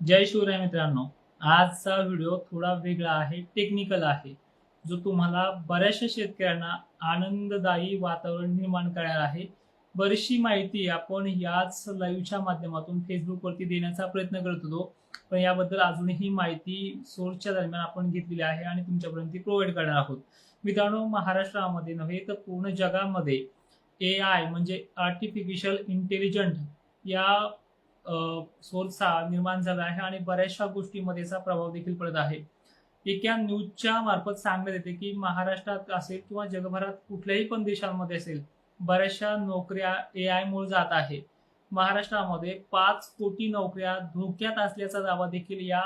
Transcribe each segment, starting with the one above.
जय शिवराय मित्रांनो. आजचा व्हिडिओ थोडा वेगळा आहे टेक्निकल आहे. जो तुम्हाला बऱ्याचशा शेतकऱ्यांना आनंददायी वातावरण निर्माण करणार आहे. बरीचशी माहिती आपण याच लाईव्हच्या माध्यमातून फेसबुकवरती देण्याचा प्रयत्न करत होतो. पण याबद्दल अजूनही माहिती सोर्सच्या दरम्यान आपण घेतलेली आहे आणि तुमच्यापर्यंत ती प्रोव्हाइड करणार आहोत. मित्रांनो महाराष्ट्रामध्ये नव्हे तर पूर्ण जगामध्ये ए आय म्हणजे आर्टिफिशियल इंटेलिजंट या सोर्सचा निर्माण झाला आहे आणि बऱ्याचशा गोष्टीमध्ये याचा प्रभाव देखील पडत आहे. एका न्यूजच्या मार्फत सांगण्यात येते की महाराष्ट्रात असेल किंवा जगभरात कुठल्याही पण देशांमध्ये असेल बऱ्याचशा नोकऱ्या ए आय मुळे जात आहे. महाराष्ट्रामध्ये पाच कोटी नोकऱ्या धोक्यात असल्याचा दावा देखील या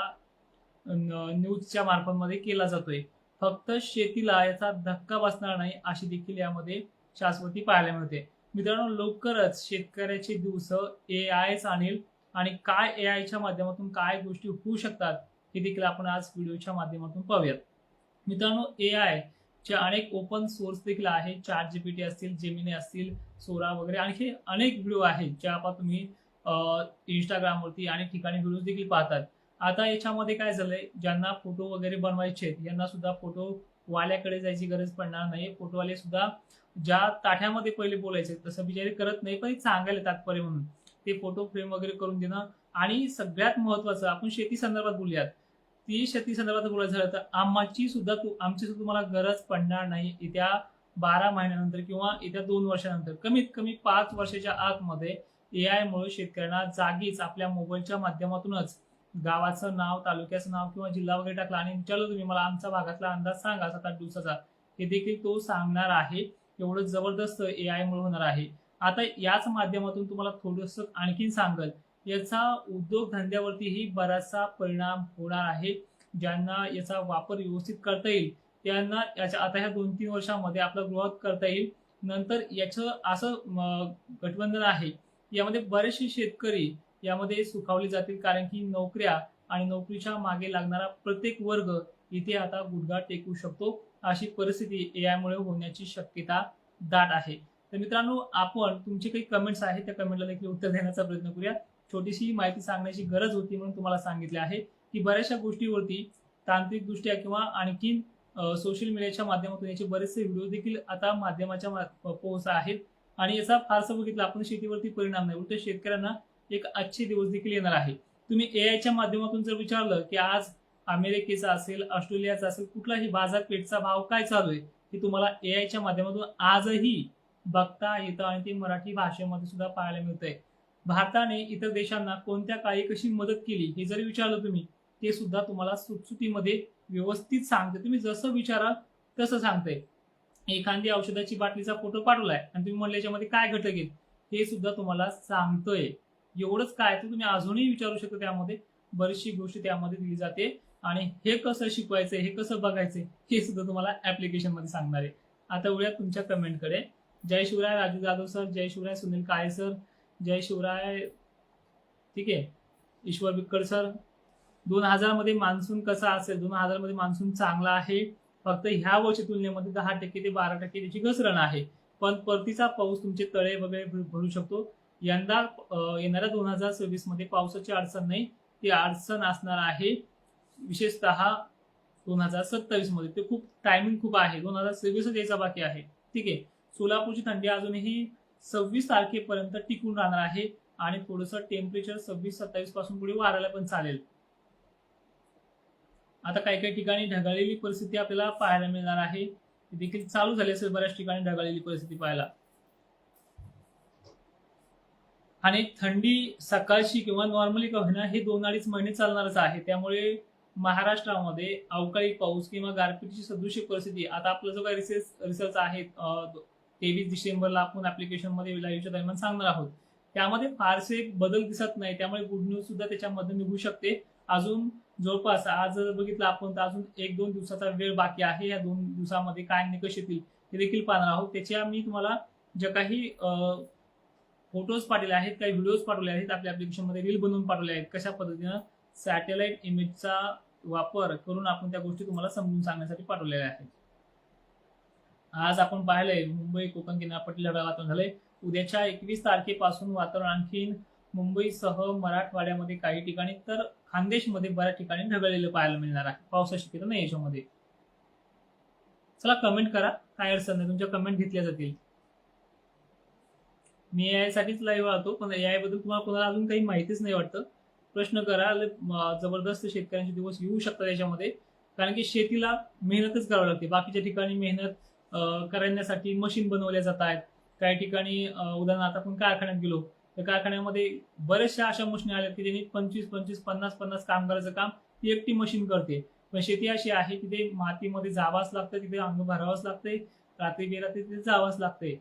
न्यूजच्या मार्फतमध्ये केला जातोय. फक्त शेतीला याचा धक्का बसणार नाही अशी देखील यामध्ये शाश्वती पाहायला मिळते. मित्रांनो लवकरच शेतकऱ्याचे दिवस ए आयच आणेल आणि काय ए आयच्या माध्यमातून काय गोष्टी होऊ शकतात हे देखील आपण आज व्हिडिओच्या माध्यमातून पाहूयात. मित्रांनो ए आय चे अनेक ओपन सोर्स देखील आहे. चार जीपीटी असतील जेमिनी असतील सोरा वगैरे आणखी अनेक व्हिडिओ आहेत ज्या आपण तुम्ही इंस्टाग्रामवरती अनेक ठिकाणी व्हिडिओ देखील पाहतात. आता याच्यामध्ये काय झालंय ज्यांना फोटो वगैरे बनवायचे आहेत यांना सुद्धा फोटो वाल्याकडे जायची गरज पडणार नाही फोटोवाले सुद्धा ज्या ताठ्यामध्ये पहिले बोलायचे तसं बिचारे करत नाही पण सांगायला तात्पर्य म्हणून. ते फोटो फ्रेम वगैरे करून देणं. आणि सगळ्यात महत्वाचं आपण शेती संदर्भात बोलूयात. ती शेती संदर्भात बोलायचं झालं तर आम्हाची सुद्धा तू आमची सुद्धा तुम्हाला गरज पडणार नाही. येत्या बारा महिन्यानंतर किंवा येत्या दोन वर्षानंतर कमीत कमी पाच वर्षाच्या आतमध्ये ए आय मुळे शेतकऱ्यांना जागीच आपल्या मोबाईलच्या माध्यमातूनच गावाचं नाव तालुक्याचं नाव किंवा जिल्हा वगैरे टाकला आणि विचारलं तुम्ही मला आमचा भागातला अंदाज सांगा सात आठ दिवसाचा. हे देखील तो सांगणार आहे. एवढं जबरदस्त ए आय मुळे होणार आहे. आता याच माध्यमातून तुम्हाला थोडस आणखीन सांगल. याचा उद्योगधंद्यावरतीही बराचसा परिणाम होणार आहे. ज्यांना याचा वापर व्यवस्थित करता येईल त्यांना याच्या आता ह्या दोन तीन वर्षामध्ये आपला ग्रोथ करता येईल. नंतर याचं असं गठबंधन आहे. यामध्ये बरेचसे शेतकरी यामध्ये सुखावले जातील कारण की नोकऱ्या आणि नोकरीच्या मागे लागणारा प्रत्येक वर्ग इथे आता गुडघा टेकू शकतो. अशी परिस्थिती ए आयमुळे होण्याची शक्यता दाट आहे. तर मित्रांनो आपण तुमचे काही कमेंट्स आहेत त्या कमेंटला देखील उत्तर देण्याचा प्रयत्न करूया. छोटीशी माहिती सांगण्याची गरज होती म्हणून तुम्हाला सांगितले आहे की बऱ्याचशा गोष्टीवरती तांत्रिकदृष्ट्या किंवा आणखीन सोशल मीडियाच्या माध्यमातून याचे बरेचसे व्हिडिओ देखील आता माध्यमाच्या पोहोच आहेत. आणि याचा फारसं बघितलं आपण शेतीवरती परिणाम नाही. उलट शेतकऱ्यांना एक अच्छे दिवस देखील येणार आहे. तुम्ही ए माध्यमातून जर विचारलं की आज अमेरिकेचा असेल ऑस्ट्रेलियाचा असेल कुठलाही बाजारपेठचा भाव काय चालू आहे हे तुम्हाला ए माध्यमातून आजही बघता येतं आणि ते मराठी भाषेमध्ये सुद्धा पाहायला मिळतंय. भारताने इतर देशांना कोणत्या काळी कशी मदत केली हे जरी विचारलं तुम्ही ते सुद्धा तुम्हाला सुटसुटीमध्ये व्यवस्थित सांगते. तुम्ही जसं विचाराल तसं सांगते. एखादी औषधाची बाटलीचा फोटो पाठवलाय आणि तुम्ही म्हणले याच्यामध्ये काय घटक येईल हे सुद्धा तुम्हाला सांगतोय. एवढंच काय तर तुम्ही अजूनही विचारू शकता त्यामध्ये. बरीचशी गोष्टी त्यामध्ये दिली जाते. आणि हे कसं शिकवायचं हे कसं बघायचं हे सुद्धा तुम्हाला ऍप्लिकेशनमध्ये सांगणार आहे. आता वळूया तुमच्या कमेंटकडे जय शिवराय राजू जाधव सर जय शिवराय सुनील काळे सर जय शिवराय ठीक आहे. ईश्वर बिक्कड सर दोन हजारमध्ये मान्सून कसा असेल? दोन हजारमध्ये मान्सून चांगला आहे. फक्त ह्या वर्षी तुलनेमध्ये दहा टक्के ते बारा टक्के त्याची घसरण आहे. पण परतीचा पाऊस तुमचे तळे वगैरे भरू शकतो. यंदा येणाऱ्या दोन हजार सव्वीसमध्ये पावसाची अडचण नाही. ती अडचण असणार आहे. विशेषतः दोन हजार सत्तावीसमध्ये ते खूप टायमिंग खूप आहे. दोन हजार सव्वीसच यायचा बाकी आहे. ठीक आहे. सोलापूरची थंडी अजूनही सव्वीस तारखेपर्यंत टिकून राहणार आहे आणि थोडंसं टेम्परेचर सव्वीस सत्तावीसपासून पुढे वाढायला पण चालेल. आता काही काही ठिकाणी ढगाळलेली परिस्थिती आपल्याला पाहायला मिळणार आहे. ती देखील चालू झाली असेल बऱ्याच ठिकाणी ढगाळलेली परिस्थिती पाहायला. आणि थंडी सकाळची किंवा नॉर्मली का होईना हे दोन अडीच महिने चालणारच आहे. त्यामुळे महाराष्ट्रामध्ये अवकाळी पाऊस किंवा गारपीटची सदृश्य परिस्थिती आता आपला जो काही रिसर्च रिसर्च आहे तेवीस डिसेंबरला आपण ऍप्लिकेशनमध्ये लाईव्हच्या दरम्यान सांगणार आहोत. त्यामध्ये फारसे बदल दिसत नाही. त्यामुळे गुड न्यूज सुद्धा त्याच्यामध्ये निघू शकते. अजून जवळपास आज जर बघितलं आपण तर अजून एक दोन दिवसाचा वेळ बाकी आहे. या दोन दिवसामध्ये काय निकष येतील हे देखील पाहणार आहोत. त्याच्या मी तुम्हाला ज्या काही फोटोज पाठवले आहेत काही व्हिडिओज पाठवले आहेत आपल्या application मध्ये रील बनवून पाठवले आहेत कशा पद्धतीनं सॅटेलाइट इमेजचा वापर करून आपण त्या गोष्टी तुम्हाला समजून सांगण्यासाठी पाठवलेल्या आहेत. आज आपण पाहिलंय मुंबई कोकण किनारपट्टीला ढगाळ वातावरण झालंय. उद्याच्या एकवीस तारखेपासून वातावरण आणखीन मुंबईसह मराठवाड्यामध्ये काही ठिकाणी तर खानदेशमध्ये बऱ्याच ठिकाणी ढगळलेलं पाहायला मिळणार आहे. पावसाची शक्यता नाही याच्यामध्ये. चला कमेंट करा. काय अडचण नाही. तुमच्या कमेंट घेतल्या जातील. मी ए साठीच लाईव्ह राहतो पण याबद्दल बद्दल तुम्हाला कोणाला अजून काही माहितीच नाही वाटतं. प्रश्न करा. जबरदस्त शेतकऱ्यांचे दिवस येऊ शकतात याच्यामध्ये. कारण की शेतीला मेहनतच करावी लागते. बाकीच्या ठिकाणी मेहनत करण्यासाठी मशीन बनवल्या जात आहेत काही ठिकाणी उदाहरणार्थ आपण कारखान्यात गेलो तर कारखान्यामध्ये बऱ्याचशा अशा मशीन आल्या की ज्यांनी पंचवीस पंचवीस पन्नास पन्नास कामगाराचं काम ती एकटी मशीन करते. पण शेती अशी आहे तिथे मातीमध्ये जावाच लागतं तिथे अंग भरावंच लागतंय रात्री बेरात्री तिथे जावंच लागतंय.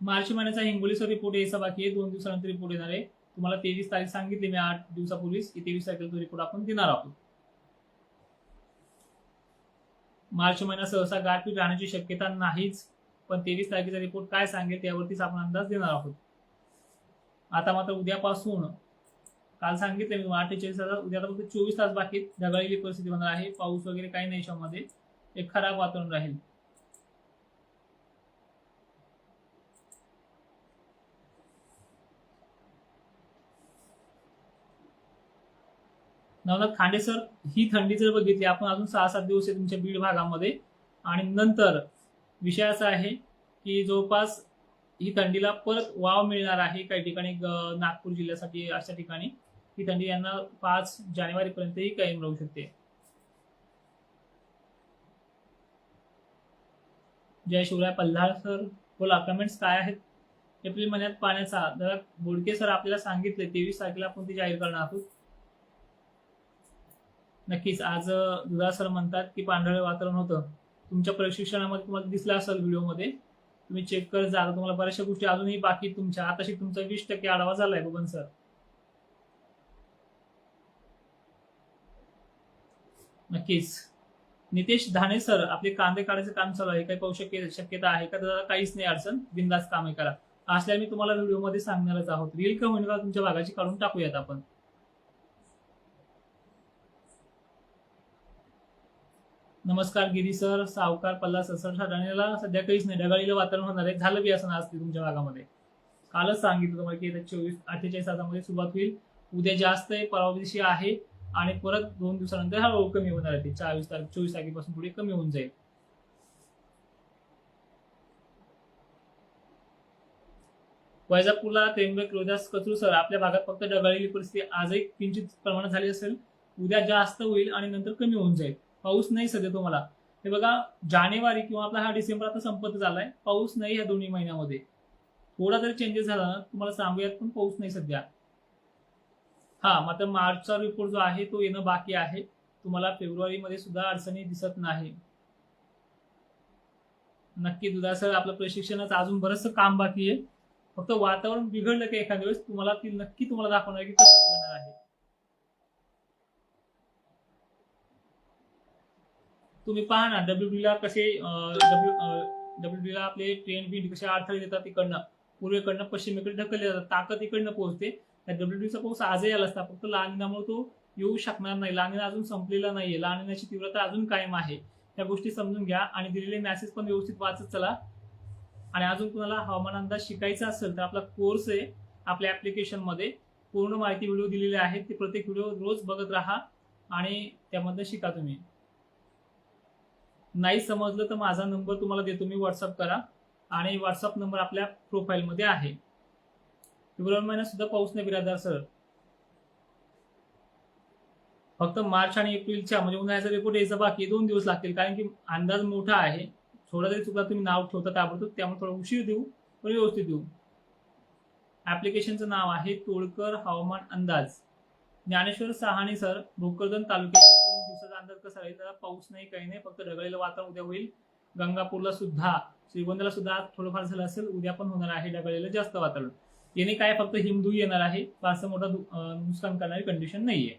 मार्च महिन्याचा हिंगोलीचा रिपोर्ट यायचा बाकी आहे. दोन दिवसानंतर रिपोर्ट येणार आहे. तुम्हाला तेवीस तारीख सांगितली मी आठ दिवसापूर्वीच की तेवीस तारखेला तो रिपोर्ट आपण देणार आहोत. मार्च महिना सहसा गारपीट राहण्याची शक्यता नाहीच पण तेवीस तारखेचा रिपोर्ट काय सांगेल त्यावरतीच आपण अंदाज देणार आहोत. आता मात्र उद्यापासून काल सांगितलं मी अठ्ठेचाळीस तास उद्या आता फक्त चोवीस तास बाकी ढगाळलेली परिस्थिती होणार आहे पाऊस वगैरे काही नाही याच्यामध्ये. एक खराब वातावरण राहील. नवनाथ खांडे सर ही थंडी जर बघितली आपण अजून सहा सात दिवस आहे तुमच्या बीड भागामध्ये. आणि नंतर विषय असा आहे की जवळपास ही थंडीला परत वाव मिळणार आहे काही ठिकाणी नागपूर जिल्ह्यासाठी अशा ठिकाणी. ही थंडी यांना पाच जानेवारी पर्यंतही कायम राहू शकते. जय शिवराय पल्हाळ सर बोला कमेंट्स काय आहेत? एप्रिल महिन्यात पाण्याचा जरा बोडके सर आपल्याला सांगितले तेवीस तारखेला आपण ती जाहीर करणार आहोत. नक्कीच आज दुधा सर म्हणतात की पांढरं वातावरण होतं. तुमच्या प्रशिक्षणामध्ये तुम्हाला दिसलं असेल व्हिडिओमध्ये. तुम्ही चेक करत जा. तुम्हाला बऱ्याचशा गोष्टी अजूनही बाकी तुमच्या. आताशी तुमचा वीस टक्के आढावा झालाय बबन सर. नक्कीच. नितेश धाणे सर आपले कांदे काढायचं काम चालू आहे. काही पाहू शक्य शक्यता आहे का? दादा काहीच नाही अडचण. बिंदास कामे करा. असल्या मी तुम्हाला व्हिडिओमध्ये सांगणारच आहोत. रील कमेंट तुमच्या भागाची काढून टाकूयात आपण. नमस्कार गिरी सर सावकार पल्ला ससर ठाण्याला सध्या काहीच नाही. ढगाळीला वातावरण होणार आहे. झालं बी असं आज तुमच्या भागामध्ये. कालच सांगितलं तुम्हाला की येत्या चोवीस अठ्ठेचाळीस तासामध्ये सुरुवात होईल. उद्या जास्त आहे परवा दिवशी आहे आणि परत दोन दिवसानंतर हळूहळू कमी होणार आहे. ते चाळीस तारीख चोवीस तारखेपासून पुढे कमी होऊन जाईल. वैजापूरला त्र्यंबक रोहिदास कचरू सर आपल्या भागात फक्त ढगाळलेली परिस्थिती आजही किंचित प्रमाणात झाली असेल. उद्या जास्त होईल आणि नंतर कमी होऊन जाईल. पाऊस नाही सध्या तुम्हाला. हे बघा जानेवारी किंवा आपला हा डिसेंबर आता संपत झालाय पाऊस नाही ह्या दोन्ही महिन्यामध्ये. थोडा जरी चेंजेस झाला ना तुम्हाला सांगूयात पण पाऊस नाही सध्या. हा मात्र मार्चचा रिपोर्ट जो आहे तो येणं बाकी आहे. तुम्हाला फेब्रुवारीमध्ये सुद्धा अडचणी दिसत नाही. नक्की दुधा सर आपलं प्रशिक्षणाचं अजून बरंचसं काम बाकी आहे. फक्त वातावरण बिघडलं की एखाद्या वेळेस तुम्हाला ती नक्की तुम्हाला दाखवणार की कसं बिघडणार आहे. तुम्ही पहा ना डब्ल्यू कसे डब्ल्यू डब्ल्यू आपले ट्रेन बी कसे अडथळे देतात इकडनं. पूर्वेकडनं पश्चिमेकडे ढकलले जातात. ताकद इकडनं पोहोचते. त्या डब्ल्यू पाऊस आजही आला असता. फक्त लानिनामुळे तो येऊ शकणार नाही. लानिना अजून संपलेला नाहीये. लानिनाची तीव्रता अजून कायम आहे. त्या गोष्टी समजून घ्या आणि दिलेले मेसेज पण व्यवस्थित वाचत चला. आणि अजून कुणाला हवामान अंदाज शिकायचा असेल तर आपला कोर्स आहे. आपल्या ऍप्लिकेशनमध्ये पूर्ण माहिती व्हिडिओ दिलेले आहेत ते प्रत्येक व्हिडिओ रोज बघत राहा आणि त्यामधनं शिका तुम्ही. नाही समजलं तर माझा नंबर तुम्हाला देतो. मी व्हॉट्सअप करा. आणि व्हॉट्सअप नंबर आपल्या प्रोफाईलमध्ये आहे. फेब्रुवारी महिन्यात सुद्धा पाऊस नाही बिरादार सर. फक्त मार्च आणि एप्रिलच्या म्हणजे उन्हाळ्याचा रिपोर्ट यायचा बाकी दोन दिवस लागतील. कारण की अंदाज मोठा आहे. थोडा जरी चुकला तुम्ही नाव ठेवता ताबडतोब. त्यामुळे थोडा उशीर देऊ पण व्यवस्थित देऊ. ऍप्लिकेशनचं नाव आहे तोडकर हवामान अंदाज. ज्ञानेश्वर सहाणे सर भोकरदन तालुक्याचे पुढील दिवसाचा अंदाज कसा राहील? त्याला पाऊस नाही काही नाही फक्त ढगाळलेलं वातावरण उद्या होईल. गंगापूरला सुद्धा श्रीगोंद्याला सुद्धा आज थोडंफार झालं असेल उद्या पण होणार आहे ढगाळलेलं जास्त वातावरण. याने काय फक्त हिमदू येणार आहे फारसं मोठा नुकसान करणारी कंडिशन नाहीये.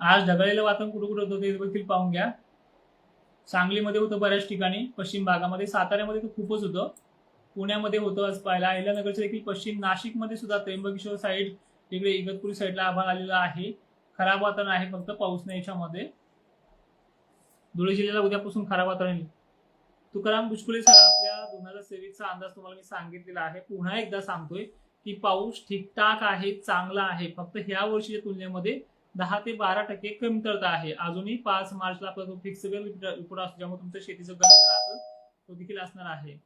आज ढगाळलेलं वातावरण कुठं कुठं होतं ते देखील पाहून घ्या. सांगलीमध्ये होतं बऱ्याच ठिकाणी पश्चिम भागामध्ये साताऱ्यामध्ये तर खूपच होतं. पुण्यामध्ये होतं आज पाहायला. अहिल्यानगरच्या देखील पश्चिम नाशिकमध्ये सुद्धा त्र्यंबकेश्वर साईड तिकडे इगतपुरी साईडला आभाळ आलेला आहे. खराब वातावरण आहे फक्त पाऊस नाही याच्यामध्ये. धुळे जिल्ह्याला उद्यापासून खराब वातावरण येईल. तुकाराम बुचकुले सर आपल्या दोन हजार सेवीचा अंदाज तुम्हाला मी सांगितलेला आहे. पुन्हा एकदा सांगतोय की पाऊस ठीकठाक आहे चांगला आहे. फक्त ह्या वर्षीच्या तुलनेमध्ये दहा ते बारा टक्के कमतरता आहे. अजूनही पाच मार्चला आपला जो फिक्स रिपोर्ट असतो ज्यामुळे तुमचं शेतीचं गणित राहतं तो देखील असणार आहे.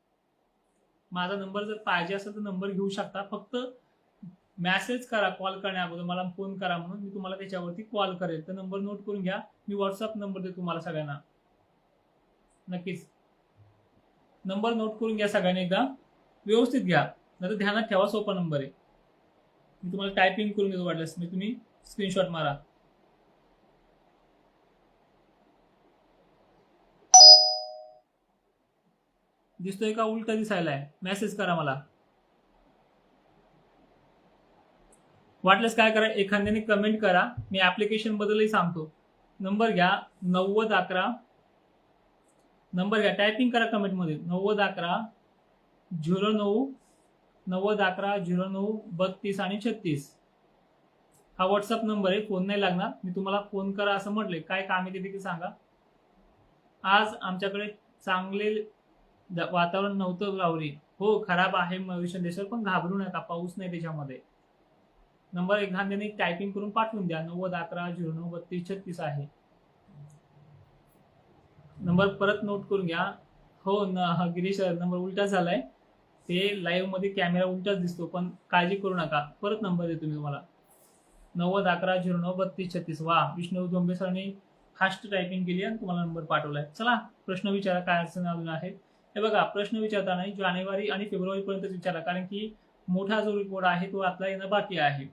माझा नंबर जर पाहिजे असेल तर नंबर घेऊ शकता. फक्त मेसेज करा कॉल करण्या अगोदर. मला फोन करा म्हणून मी तुम्हाला त्याच्यावरती कॉल करेल. तर नंबर नोट करून घ्या. मी व्हॉट्सअप नंबर देतो तुम्हाला सगळ्यांना. नक्कीच. नंबर नोट करून घ्या सगळ्यांनी एकदा. व्यवस्थित घ्या. नाही ध्यानात ठेवा सोपा नंबर आहे. मी तुम्हाला टायपिंग करून देतो वाटल्यास. मी तुम्ही स्क्रीनशॉट मारा. दिसतोय का उलट दिसायला आहे मेसेज करा मला. वाटल्यास काय करा एखाद्याने कमेंट करा. मी ऍप्लिकेशन बद्दलही सांगतो. नंबर घ्या नव्वद अकरा. नंबर घ्या. टायपिंग करा कमेंटमध्ये नव्वद अकरा झिरो नऊ नव्वद अकरा झिरो नऊ बत्तीस आणि छत्तीस. हा व्हॉट्सअप नंबर आहे. फोन नाही लागणार. मी तुम्हाला फोन करा असं म्हटले काय काम आहे ते देखील सांगा. आज आमच्याकडे चांगले वातावरण नव्हतं गावरी हो खराब आहे मयुष्य देशावर पण घाबरू नका पाऊस नाही त्याच्यामध्ये. नंबर एखाद्याने टायपिंग करून पाठवून द्या. नव्वद अकरा झिरो नऊ बत्तीस छत्तीस आहे. नंबर परत नोट करून घ्या. हो न हा गिरीश नंबर उलटा झालाय. ते लाईव्हमध्ये कॅमेरा उलटाच दिसतो पण काळजी करू नका. परत नंबर देतो मी तुम्हाला. नव्वद अकरा झिरो नऊ बत्तीस छत्तीस. वा विष्णू जोंबे सरांनी फास्ट टायपिंग केली आणि तुम्हाला नंबर पाठवलाय. चला प्रश्न विचारा काय अडचण अजून आहे? हे बघा प्रश्न विचारताना जानेवारी आणि फेब्रुवारी पर्यंत विचारा कारण की मोठा जो रिपोर्ट आहे तो आतला येणं बाकी आहे.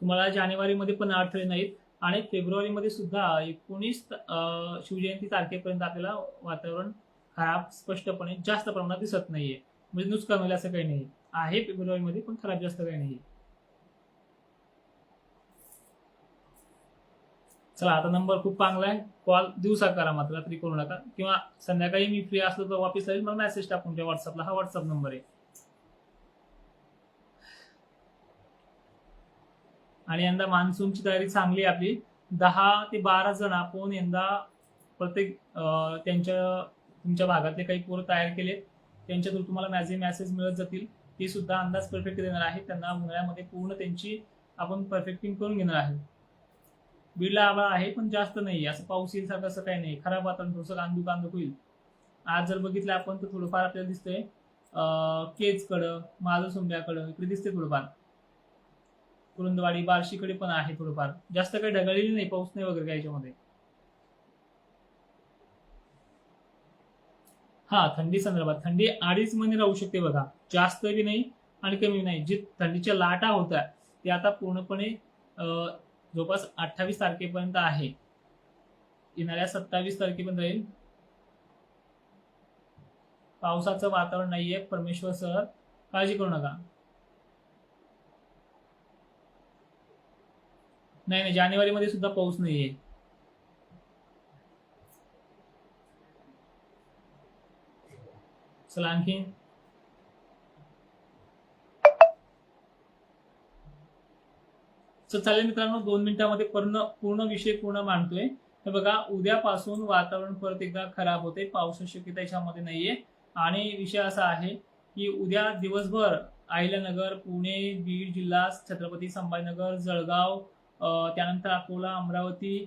तुम्हाला जानेवारीमध्ये पण अडथळे नाहीत आणि फेब्रुवारीमध्ये सुद्धा एकोणीस अं, शिवजयंती तारखेपर्यंत आपल्याला वातावरण खराब स्पष्टपणे जास्त प्रमाणात दिसत नाहीये. म्हणजे नुकसान होईल असं काही नाही आहे फेब्रुवारीमध्ये पण खराब जास्त काही नाही चला आता नंबर खूप चांगला आहे. कॉल दिवसा करा मात्र रात्री करू नका. किंवा संध्याकाळी मी फ्री असलो तर वापस येईल मला मेसेज टाकून द्या व्हॉट्सअपला हा व्हॉट्सअप नंबर आहे. आणि यंदा मान्सूनची तयारी चांगली आहे आपली. दहा ते बारा जण आपण यंदा प्रत्येक त्यांच्या तुमच्या भागातले काही पोरं तयार केले त्यांच्या थ्रू तुम्हाला मॅसेज मॅसेज मिळत जातील. ते सुद्धा अंदाज परफेक्ट देणार आहे त्यांना उन्हाळ्यामध्ये पूर्ण त्यांची आपण परफेक्टिंग करून घेणार आहे बीडला आभाळ आहे पण जास्त नाही असं पाऊस येईल सारखं असं काही नाही खराब वातावरण थोडंसं कांदू कांदू होईल. आज जर बघितलं आपण तर थोडंफार आपल्याला दिसतंय अं, केजकडं माझं सोंब्याकडं इकडे दिसते थोडंफार. कुरुंदवाडी बार्शीकडे पण आहे थोडंफार. जास्त काही ढगाळलेली नाही पाऊस नाही वगैरे काही याच्यामध्ये. हा थंडी संदर्भात. थंडी अडीच महिने राहू शकते बघा. जास्त बी नाही आणि कमी नाही. जी थंडीच्या लाटा होत्या ते आता पूर्णपणे अं, जवळपास अठ्ठावीस तारखेपर्यंत आहे. येणाऱ्या सत्तावीस तारखेपर्यंत राहील पावसाचं वातावरण नाहीये. परमेश्वर सर काळजी करू नका. नाही नाही जानेवारीमध्ये सुद्धा पाऊस नाहीये. चला आणखी तर चालेल मित्रांनो दोन मिनिटांमध्ये पूर्ण पूर्ण विषय पूर्ण मांडतोय. हे बघा उद्यापासून वातावरण परत एकदा खराब होते. पावसाची शक्यता याच्यामध्ये नाहीये. आणि विषय असा आहे की उद्या दिवसभर अहिल्यानगर पुणे बीड जिल्हा छत्रपती संभाजीनगर जळगाव त्यानंतर अकोला अमरावती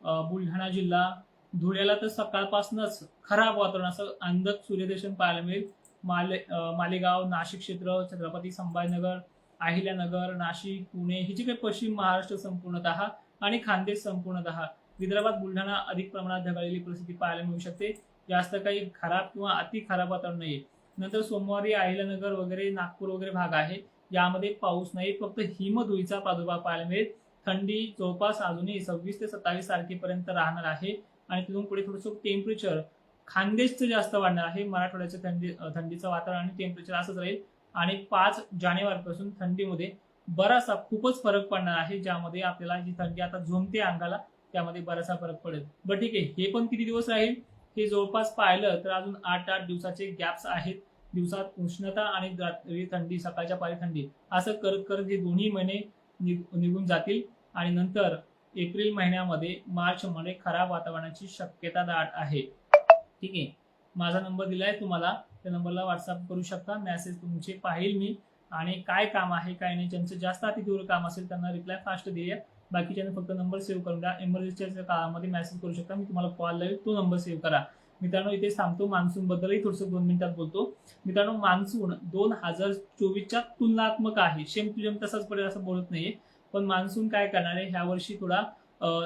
बुलढाणा जिल्हा धुळ्याला तर सकाळपासूनच खराब वातावरण असं अंधक सूर्यदर्शन पाहायला मिळेल. माले मालेगाव नाशिक क्षेत्र छत्रपती संभाजीनगर अहिल्यानगर नाशिक पुणे ही जी काही पश्चिम महाराष्ट्र संपूर्णतः आणि खानदेश संपूर्णतः विदर्भात बुलढाणा अधिक प्रमाणात ढगाळलेली परिस्थिती पाहायला मिळू शकते. जास्त काही खराब किंवा अति खराब वातावरण नाही नंतर सोमवारी अहिल्यानगर वगैरे नागपूर वगैरे भाग आहे. यामध्ये पाऊस नाही फक्त हिमधुईचा प्रादुर्भाव पाहायला मिळेल. थंडी जवळपास अजूनही सव्वीस ते सत्तावीस तारखेपर्यंत राहणार आहे. आणि तिथून पुढे थोडंसं टेम्परेचर खानदेशचं जास्त वाढणार आहे. मराठवाड्याचं थंडी थंडीचं वातावरण आणि टेम्परेचर असंच राहील. आणि पाच जानेवारीपासून थंडीमध्ये बराचसा खूपच फरक पडणार आहे ज्यामध्ये आपल्याला जी थंडी आता झोमते अंगाला त्यामध्ये बराचसा फरक पडेल. बरं ठीक आहे हे पण किती दिवस राहील? हे जवळपास पाहिलं तर अजून आठ आठ दिवसाचे गॅप्स आहेत. दिवसात उष्णता आणि रात्री थंडी सकाळच्या पारी थंडी असं करत करत हे दोन्ही महिने निघ- निघून जातील. आणि नंतर एप्रिल महिन्यामध्ये मार्च मध्ये खराब वातावरणाची शक्यता दाट आहे. ठीक आहे माझा नंबर दिलाय तुम्हाला. त्या नंबरला व्हॉट्सअप करू शकता. मेसेज तुमचे पाहिल मी. आणि काय काम आहे काय नाही ज्यांचं जास्त अतितीव्र काम असेल त्यांना रिप्लाय फास्ट देऊया. बाकीच्यांना फक्त नंबर सेव्ह करून द्या. इमर्जन्सीच्या काळामध्ये मेसेज करू शकता. मी तुम्हाला कॉल लावेल. तो नंबर सेव्ह करा. मित्रांनो इथे सांगतो मान्सून बद्दलही थोडंसं दोन मिनिटात बोलतो. मित्रांनो मान्सून दोन हजार चोवीसच्या तुलनात्मक आहे. सेम टू सेम तसाच पडेल असं बोलत नाहीये. पण मान्सून काय करणार आहे? ह्या वर्षी थोडा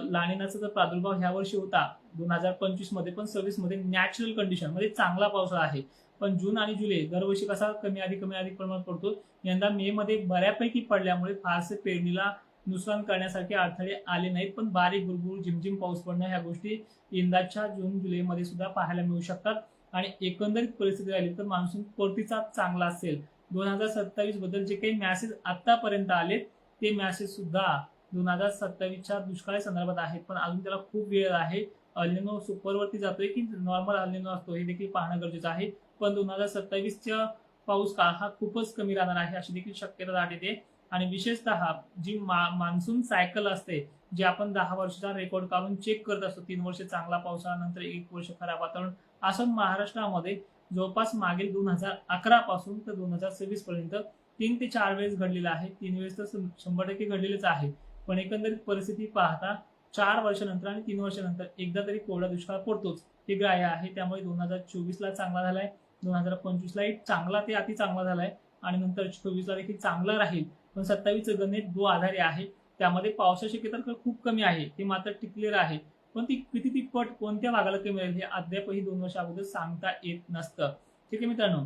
लाणिनाचा जर प्रादुर्भाव ह्या वर्षी होता दोन हजार पंचवीसमध्ये पण सव्वीसमध्ये नॅचरल कंडिशनमध्ये म्हणजे चांगला पावसाळा आहे. पण जून आणि जुलै दरवर्षी कसा कमी अधिक कमी अधिक प्रमाणात पडतो यंदा मे मध्ये बऱ्यापैकी पडल्यामुळे फारसे पेरणीला नुकसान करण्यासारखे अडथळे आले नाहीत पण बारीक गुरगुर झिमझिम पाऊस पडणं ह्या गोष्टी यंदाच्या जून जुलैमध्ये सुद्धा पाहायला मिळू शकतात. आणि एकंदरीत परिस्थिती राहिली तर मान्सून परतीचा चांगला असेल. दोन हजार सत्तावीसबद्दल जे काही मॅसेज आतापर्यंत आले ते मॅसेज सुद्धा दोन हजार सत्तावीसच्या दुष्काळी संदर्भात आहेत. पण अजून त्याला खूप वेळ आहे. अल्लिनो सुपरवरती जातोय की नॉर्मल अल्लिनो असतो हे देखील पाहणं गरजेचं आहे. पण दोन हजार सत्तावीसच्या पाऊस काळ हा खूपच कमी राहणार आहे अशी देखील शक्यता दाट येते. आणि विशेषतः जी मा मान्सून सायकल असते जे आपण दहा वर्षाचा रेकॉर्ड काढून चेक करत असतो तीन वर्ष चांगला पावसानंतर एक वर्ष खराब वातावरण असं महाराष्ट्रामध्ये जवळपास मागील दोन हजार अकरा पासून तर दोन हजार सव्वीस पर्यंत तीन ते चार वेळेस घडलेलं आहे. तीन वेळेस तर शंभर टक्के घडलेलंच आहे. पण एकंदरीत परिस्थिती पाहता चार वर्षानंतर आणि तीन वर्षानंतर एकदा तरी कोरडा दुष्काळ पडतोच. हे ग्राह्य आहे. त्यामुळे दोन हजार चोवीसला चांगला झालाय. दोन हजार पंचवीसला एक चांगला ते अति चांगला झालाय. आणि नंतर चोवीसला देखील चांगला राहील. पण सत्तावीसचं गणित दो आधारे आहे. त्यामध्ये पावसाची शक्यता तर खूप कमी आहे. ते मात्र टिकलेलं आहे. पण ती किती तिप्पट कोणत्या भागाला कमी राहील हे अद्यापही दोन वर्ष अगोदर सांगता येत नसतं. ठीक आहे मित्रांनो?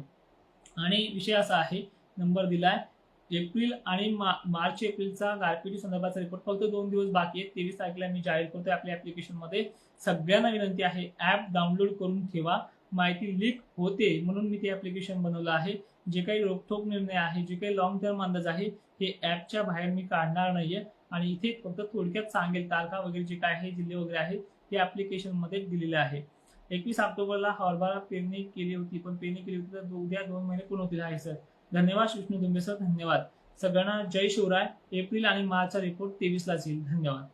आणि विषय असा आहे. नंबर दिलाय. एप्रिल आणि मा- मार्च एप्रिलचा गारपिटी संदर्भाचा रिपोर्ट फक्त दोन दिवस बाकी आहेत. तेवीस तारखेला मी जाहीर करतोय आपल्या ऍप्लिकेशनमध्ये सगळ्यांना विनंती आहे ऍप डाउनलोड करून ठेवा. माहिती लीक होते म्हणून मी ते ऍप्लिकेशन बनवलं आहे. जे काही रोखोक निर्णय आहे जे काही लॉंग टर्म अंदाज आहे हे ऍपच्या बाहेर मी काढणार नाहीये. आणि इथे फक्त थोडक्यात सांगेल तारखा वगैरे जे काय आहे जिल्हे वगैरे आहेत ते ऍप्लिकेशनमध्ये दिलेले आहे. एकवीस ऑक्टोबरला हरभरा पेरणी केली होती पण पेरणी केली होती तर उद्या दोन महिने पूर्ण होतील. आहे सर. धन्यवाद विष्णू दुंबे सर धन्यवाद. सगळ्यांना जय शिवराय. एप्रिल आणि मार्चचा रिपोर्ट तेवीसलाच येईल. धन्यवाद.